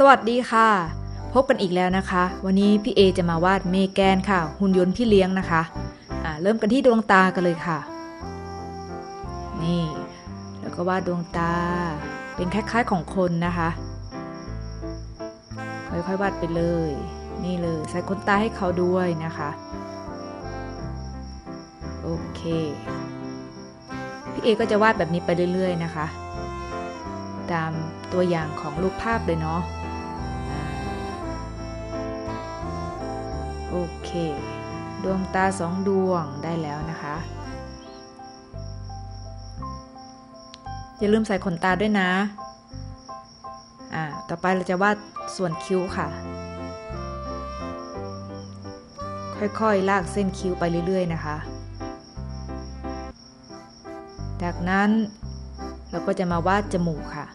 สวัสดีค่ะ พบกันอีกแล้วนะคะ วันนี้พี่เอจะมาวาดเมแกนค่ะ หุ่นยนต์พี่เลี้ยงนะคะเริ่มกันที่ดวงตากันเลยค่ะ นี่ แล้วก็วาดดวงตา เป็นคล้ายๆของคนนะคะ ค่อยๆวาดไปเลย นี่เลยใส่ขนตาให้เขาด้วยนะคะ โอเค พี่เอก็จะวาดแบบนี้ไปเรื่อย ๆ นะคะ ตามตัวอย่างของรูปภาพเลยเนาะ โอเค ดวงตาสองดวงได้แล้วนะคะ อย่าลืมใส่ขนตาด้วยนะ อ่า ต่อไปเราจะวาดส่วนคิ้วค่ะ ค่อยๆ ลากเส้นคิ้วไปเรื่อย ๆ นะคะ จากนั้นเราก็จะมาวาดจมูกค่ะ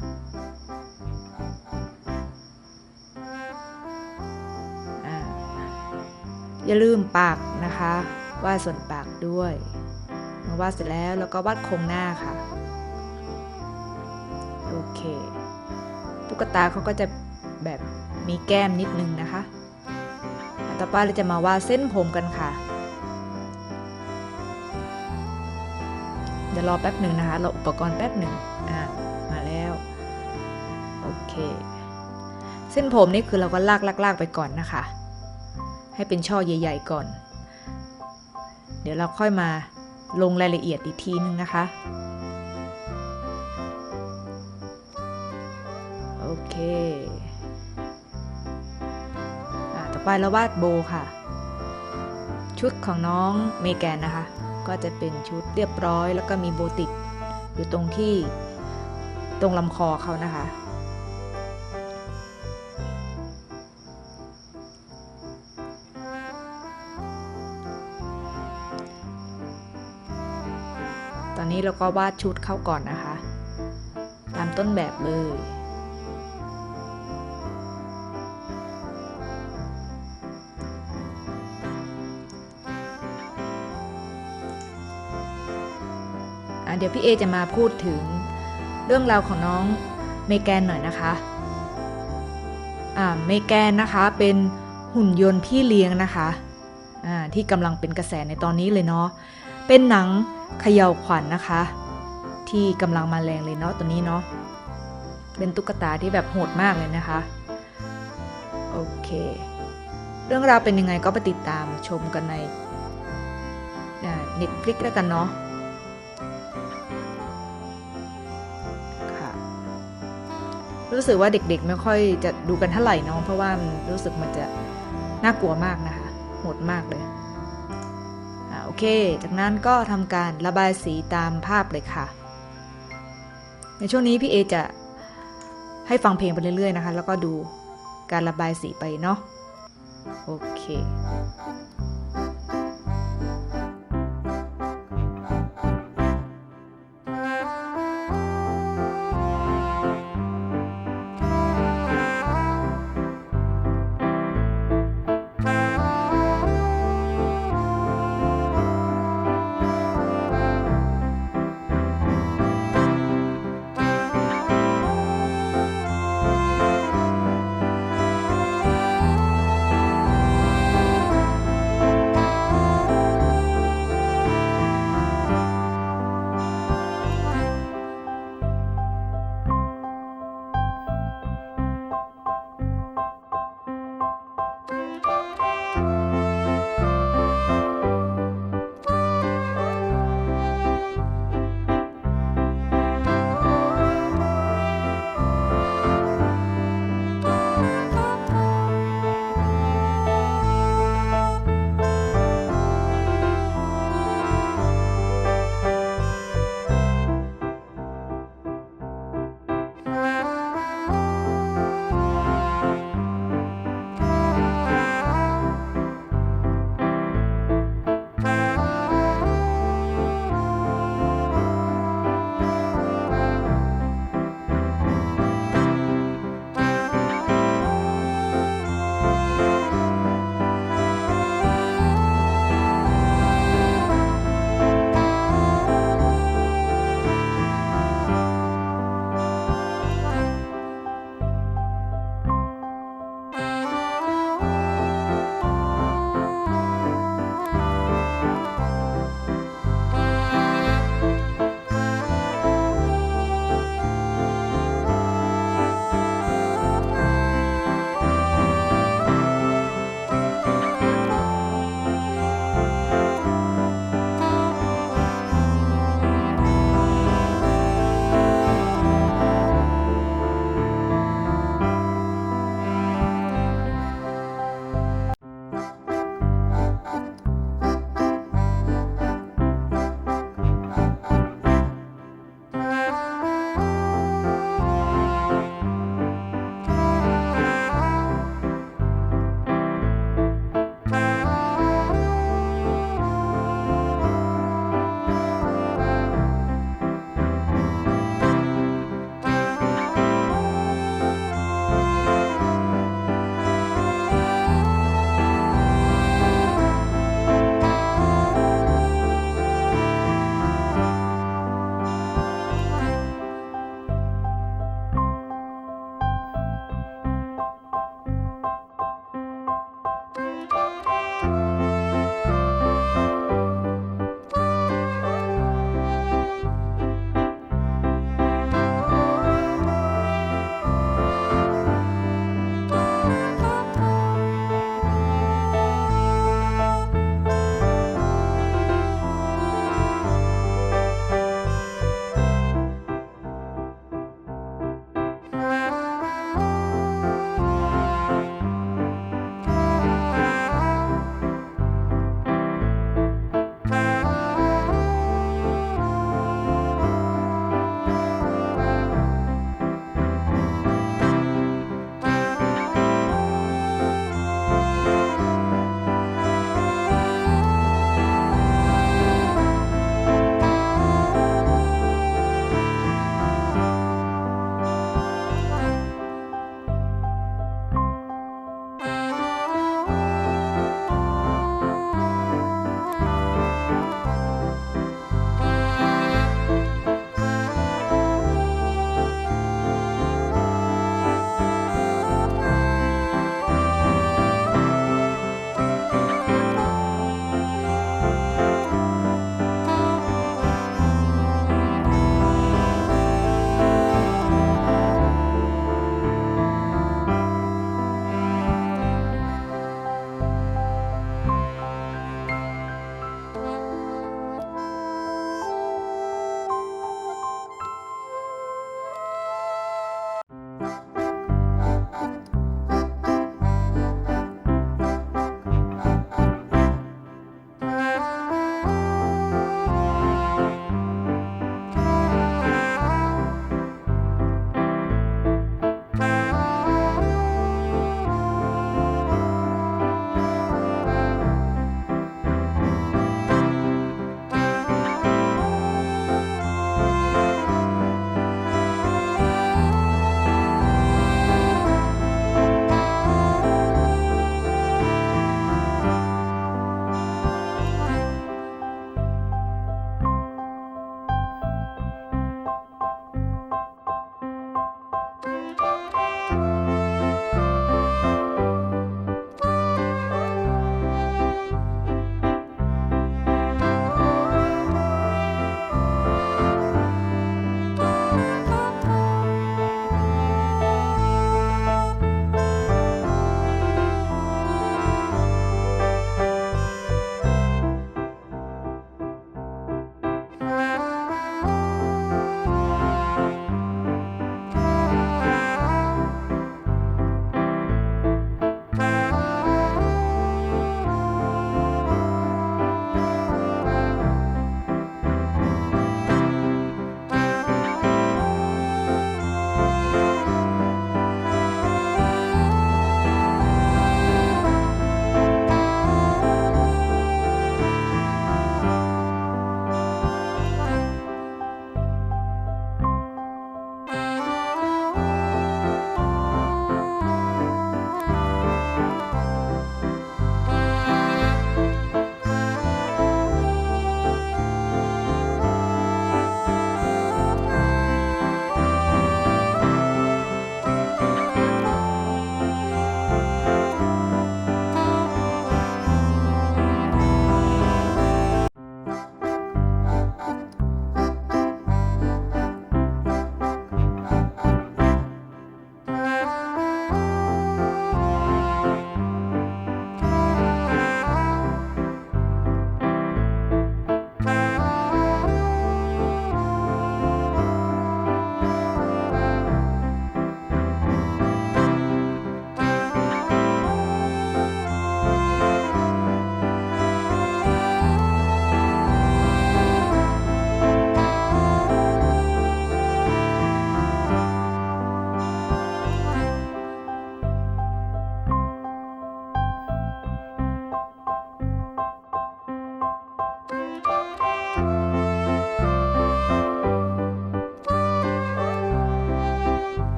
อย่าลืมปากนะคะวาดส่วนปากด้วยเมื่อวาดเสร็จแล้วแล้วก็วาดโครงหน้าค่ะโอเค ตุ๊กตาเขาก็จะแบบมีแก้มนิดนึงนะคะต่อไปเราจะมาวาดเส้นผมกันค่ะ เดี๋ยวรอแป๊บหนึ่งนะคะรออุปกรณ์แป๊บหนึ่งอ่ามาแล้วโอเค เส้นผมนี่คือเราก็ลากลากลากไปก่อนนะคะ ให้เป็นช่อใหญ่ ๆ ก่อน เดี๋ยวเราค่อยมาลงรายละเอียดอีกทีนึงนะคะ โอเคอ่าต่อไปเราวาดโบค่ะ ชุดของน้องเมแกนนะคะ ก็จะเป็นชุดเรียบร้อย แล้วก็มีโบติดอยู่ตรงที่ตรงลำคอเขานะคะ เราก็วาดชุดเข้าก่อนนะคะ ตามต้นแบบเลยอะเดี๋ยวพี่เอจะมาพูดถึงเรื่องราวของน้องเมแกนหน่อยนะคะอ่าเมแกนนะคะเป็นหุ่นยนต์พี่เลี้ยงนะคะอ่าที่กำลังเป็นกระแสในตอนนี้เลยเนาะ เป็นหนังเขย่าขวัญนะคะ ที่กำลังมาแรงเลยเนาะตัวนี้เนาะเป็นตุ๊กตาที่แบบโหดมากเลยนะคะโอเค เรื่องราวเป็นยังไงก็ไปติดตามชมกันในเน็ตฟลิกแล้วกันเนาะค่ะรู้สึกว่าเด็กๆ ไม่ค่อยจะดูกันเท่าไหร่น้องเพราะว่ารู้สึกมันจะน่ากลัวมากนะคะโหดมากเลย เค จากนั้นก็ทำการระบายสีตามภาพเลยค่ะ ในช่วงนี้พี่เอจะให้ฟังเพลงไปเรื่อยๆนะคะ แล้วก็ดูการระบายสีไปเนาะโอเค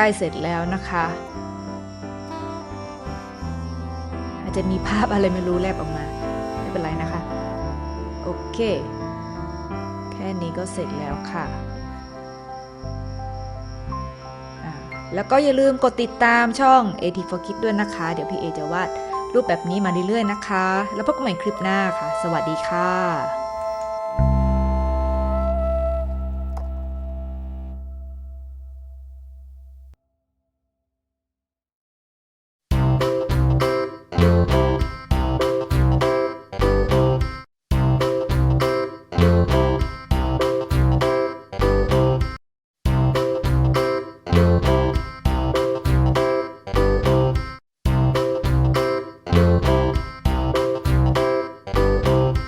ล้เสร็จแล้วนะคะ อาจจะมีภาพอะไรไม่รู้แลบออกมา ไม่เป็นไรนะคะ โอเค แค่นี้ก็เสร็จแล้วค่ะแล้วก็อย่าลืมกดติดตามช่อง AT4 Kids ด้วยนะคะ เดี๋ยวพี่เอจะวาดรูปแบบนี้มาเรื่อยๆนะคะ แล้วพบกันใหม่คลิปหน้าค่ะ สวัสดีค่ะ